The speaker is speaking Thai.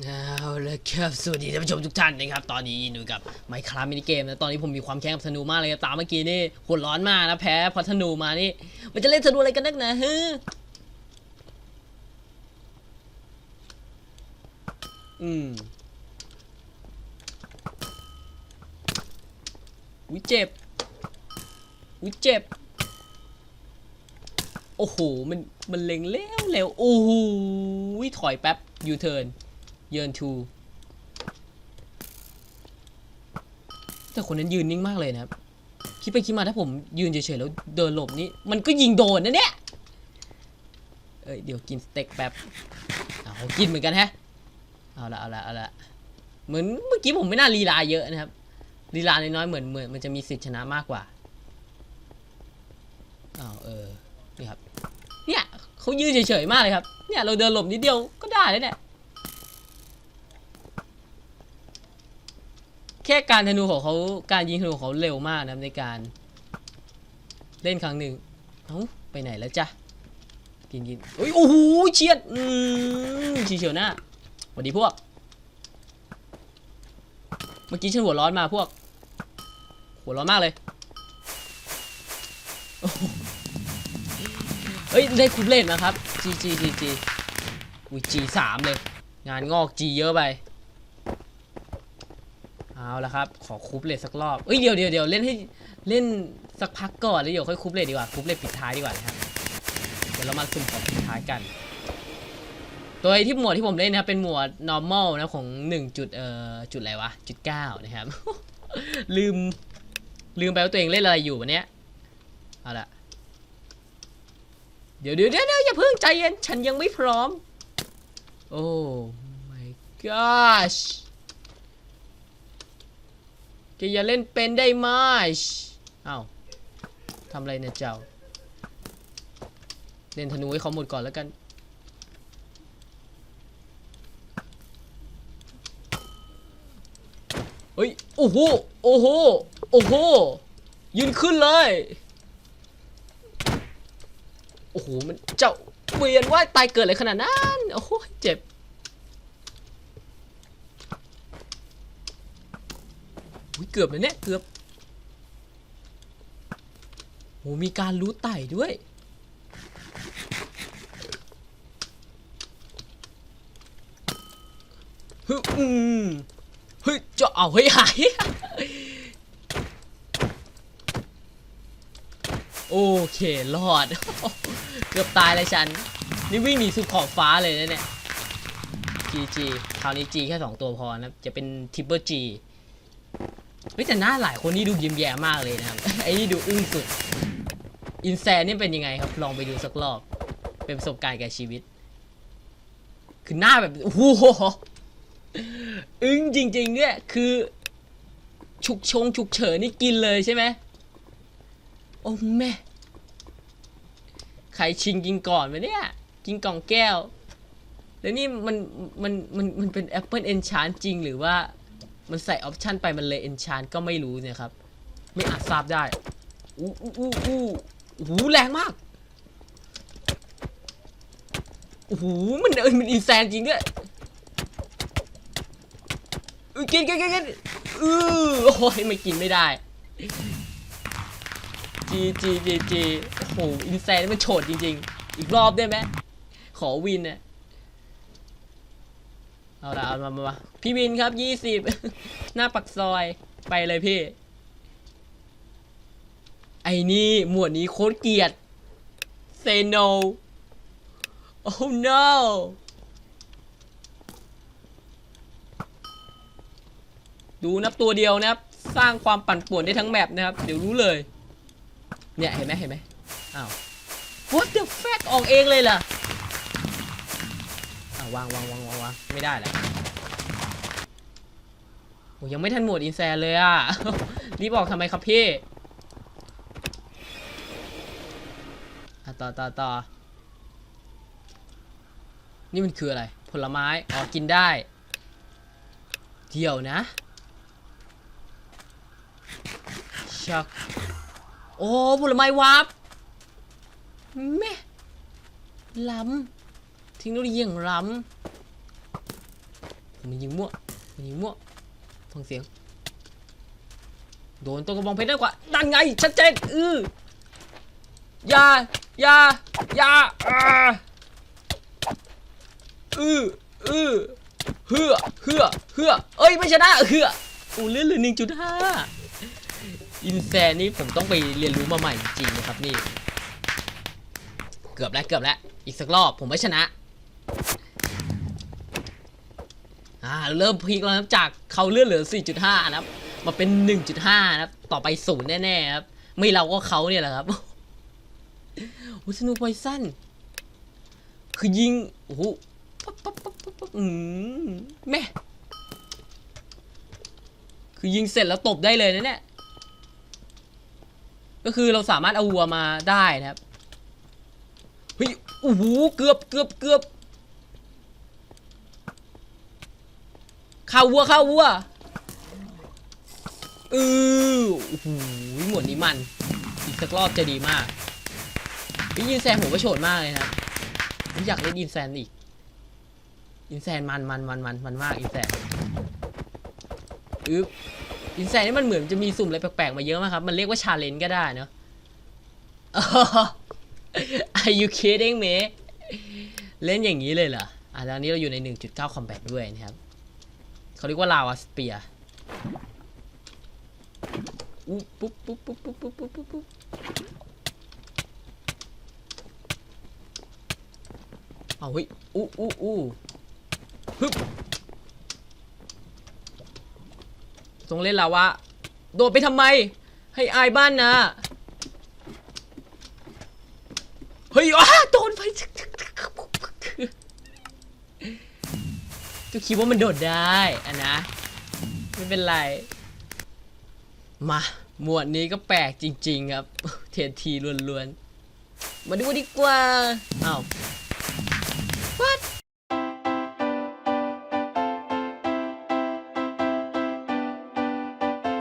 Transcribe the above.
เอาละครับสวัสดีท่านผู้ชมทุกท่านนะครับ ตอนนี้หนูกับไมค์คราฟมินิเกมนะตอนนี้ผมมีความแค้นกับธนูมากเลยครับตามเมื่อกี้นี่หัวร้อนมากนะแพ้เพราะธนูมานี่ มันจะเล่นธนูอะไรกันนักนาฮะอืมอุ้ยเจ็บอุ้ยเจ็บ โอ้โห มันมันเล็งเร็วเร็วโอ้โหถอยแป๊บยูเทิร์น เยินทูแต่คนนั้นยืนนิ่งมากเลยนะครับ คิดไปคิดมาถ้าผมยืนเฉยๆแล้วเดินหลบนี่มันก็ยิงโดนนะเนี่ย เอ้ยเดี๋ยวกินสเต็กแป๊บเอากินเหมือนกันแฮะ เอาละเอาละเอาละเหมือนเมื่อกี้ผมไม่น่าลีลาเยอะนะครับลีลาน้อยๆเหมือนเหมือนมันจะมีสิทธิชนะมากกว่าอ้าวเออนี่ครับ เนี่ยเขายืนเฉยๆมากเลยครับ เนี่ยเราเดินหลบนิดเดียวก็ได้แล้วเนี่ย ค่การธนูของเขาการยิงธนูของเขาเร็วมากนะในการ เล่นครั้งหนึ่งเอ้าไปไหนแล้วจ๊ะกินกินโอ้ยโอ้โหเฉียดอืมชีเฉียวหน้าสวัสดีพวก เมื่อกี้ฉันหัวร้อนมาพวก หัวร้อนมากเลยโอ้โหเฮ้ยได้คูปเลนมาครับ G G G G อุ้ย G สามเลย งานงอก G เยอะไป เอาละครับ ขอคูปเลทสักรอบเอ้ยเดี๋ยวเดี๋ยวเดี๋ยวเล่นให้เล่นสักพักก่อนแล้วเดี๋ยวค่อยคูปเลทดีกว่าคูปเลทปิดท้ายดีกว่านะครับเดี๋ยวเรามาสุ่มของปิดท้ายกัน โดยที่หมวดที่ผมเล่นนะครับเป็นหมวด normal นะของ1จุดเอ่อจุดอะไรวะจุดเก้านะครับ ลืมลืมไปว่าตัวเองเล่นอะไรอยู่วันเนี้ยเอาละเดี๋ยวเดี๋ยวเดี๋ยวเดี๋ยวอย่าเพิ่งใจเย็น ฉันยังไม่พร้อม โอ้ my gosh กอย่าเล่นเป็นได้ไหมเอ้าทำอะไรเนี่ยเจ้า เล่นธนูให้เขาหมดก่อนแล้วกัน เฮ้ย โอ้โห โอ้โห โอ้โห ยืนขึ้นเลย โอ้โห มันเจ้าเวียนว่าตายเกิดอะไรขนาดนั้น โอ้โห เจ็บ อุ๊ย เกือบเลยเนี่ยเกือบโหมีการรู้ไต่ด้วย ฮึอืมเฮ้ยจะเอาเฮ้หาย โอเค รอด เกือบตายเลยฉัน นี่วิ่งหนีสุดขอบฟ้าเลยนะเนี่ย G G คราวนี้ G แค่2ตัวพอนะ จะเป็นทิปเปอร์ G เฮ้ยแต่หน้าหลายคนนี่ดูยิ้มแย้มมากเลยนะครับ ไอ้นี่ดูอึ้งสุด อินแซนนี่เป็นยังไงครับ ลองไปดูสักรอบ เป็นประสบการณ์แก่ชีวิต คือหน้าแบบโอ้โหอึ้งจริงๆเนี่ยคือ ฉุกชงฉุกเฉินนี่กินเลยใช่ไหมโอ้แม่ใครชิงกินก่อนวะเนี่ย กินกล่องแก้ว แล้วนี่มันมันมันมันเป็น Apple Enchant จริงหรือว่า มันใส่ออปชันไปมันเลย Enchant ก็ไม่รู้เนี่ยครับ ไม่อาจทราบได้ อู้อู้อู้อู้โอ้โหแรงมากโอ้โหมันเออมันอินแซนจริงด้วยเออกินกินกินกินเออโอ้ยไม่กินไม่ได้ จีจีจีจีโอ้โหอินแซนมันโฉดจริง ๆ อีกรอบได้ไหมขอวินเนี่ย เอาละเอามามามาพี่วินครับยี่สิบหน้าปักซอยไปเลยพี่ ไอ้นี่หมวดนี้โคตรเกลียด say no oh no ดูนับตัวเดียวนะครับ สร้างความปั่นป่วนได้ทั้งแมปนะครับ เดี๋ยวรู้เลย เนี่ย เห็นไหมเห็นไหมอ้าว what the fuck ออกเองเลยล่ะ วางวางวางวางวางไม่ได้แล้วโอ้ยังไม่ทันหมดอินแซนเลยอะ รีบออกทำไมครับพี่อะต่อต่อต่อนี่มันคืออะไร ผลไม้อ๋อกินได้ เดี๋ยวนะชักโอ้ผลไม้วาร์ปแม่ล้ำ เทคโนโลยีอย่างล้มันยิงมั่วมันยิงมั่วฟังเสียง โดนตัวกระบองเพชรได้กว่านั่นไงชัดเจนอืออย่าอย่าอย่าอ่าอืออือเฮือเฮือเฮือเอ้ยไม่ชนะเฮืออูเลื่อนเหลือหนึ่งจุดห้าอินแซนนี่ผมต้องไปเรียนรู้มาใหม่จริงนะครับนี่ เกือบแล้วเกือบแล้ว อีกสักรอบผมไม่ชนะ อ่า เริ่มพลิกแล้วนะครับจากเขาเลื่อนเหลือ 4.5 นะครับ มาเป็น 1.5 นะครับ ต่อไปศูนย์แน่ๆครับ ไม่เราก็เขาเนี่ยแหละครับโอ้สนุกไวสั้น คือยิง โอ้โหปับปั๊บปั๊บปั๊บปั๊บอืมแม่ คือยิงเสร็จแล้วตบได้เลยนะเนี่ย ก็คือเราสามารถเอาวัวมาได้นะครับ เฮ้ย โอ้โห เกือบเกือบเกือบ ข้าววัวข้าววัวเออโอ้โหหมวดนี้มัน อีกสักรอบจะดีมากพี่ยินแซนผมก็โฉดมากเลยนะผมอยากเล่นอินแซนอีก อินแซนมันมันมันมันมันมากอินแซนอึ๊บอินแซนนี่มันเหมือนจะมีสุ่มอะไรแปลกๆมาเยอะมากครับ มันเรียกว่าชาเลนจ์ก็ได้เนาะ Are you kidding me เล่นอย่างนี้เลยเหรออะแล้วอันนี้เราอยู่ใน 1.9 combat ด้วยนะครับ เขาเรียกว่าลาวาสเปียอู้ปุ๊บปุ๊บปุ๊บปุ๊บปุ๊บปุ๊บปุ๊บเอาเฮ้ยอู้อู้อู้ฮึบตรงเล่นลาวะโดดไปทำไม ให้อายบ้านนะ เฮ้ยอ้าโดนไฟ ก็คิดว่ามันโดดได้อะนะ ไม่เป็นไร มา หมวดนี้ก็แปลกจริง ๆ ครับ เทียนทีล้วนๆ มาดูดีกว่า อ้าว